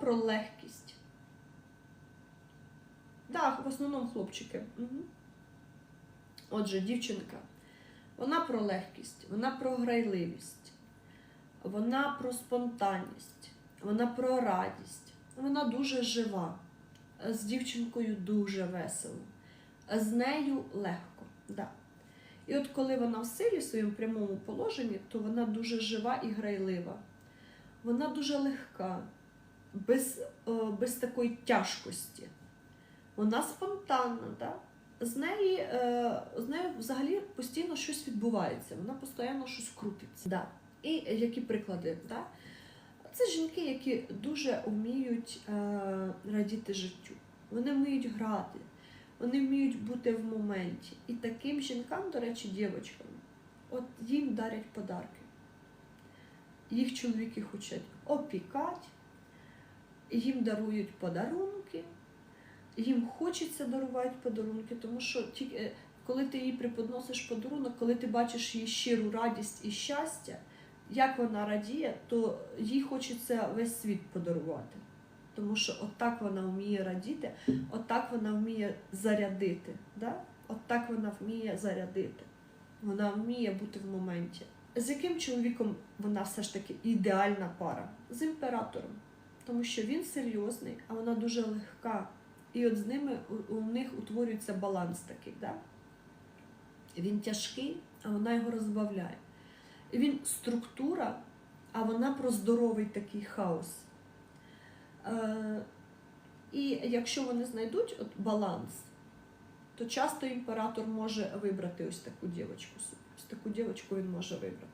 про легкість. Так, в основному хлопчики. Угу. Отже, дівчинка. Вона про легкість, вона про грайливість, вона про спонтанність, вона про радість. Вона дуже жива. З дівчинкою дуже весело. З нею легко. Да. І от коли вона в силі в своєму прямому положенні, то вона дуже жива і грайлива. Вона дуже легка, без, е, без такої тяжкості. Вона спонтанна, да? з, неї, е, з нею взагалі постійно щось відбувається, вона постійно щось крутиться. Да. І які приклади? Да? Це жінки, які дуже вміють е, радіти життю. Вони вміють грати, вони вміють бути в моменті. І таким жінкам, до речі, дівчаткам, от їм дарять подарки. Їх чоловіки хочуть опікати, їм дарують подарунки, їм хочеться дарувати подарунки, тому що тільки е, коли ти їй преподносиш подарунок, коли ти бачиш її щиру радість і щастя, як вона радіє, то їй хочеться весь світ подарувати. Тому що отак вона вміє радіти, отак вона вміє зарядити. Да? Отак вона вміє зарядити. Вона вміє бути в моменті. З яким чоловіком вона все ж таки ідеальна пара? З імператором. Тому що він серйозний, а вона дуже легка. І от з ними у, них утворюється баланс такий. Да? Він тяжкий, а вона його розбавляє. Він структура, а вона про здоровий такий хаос. Е, і якщо вони знайдуть от баланс, то часто імператор може вибрати ось таку дівчинку. Ось таку дівчинку він може вибрати.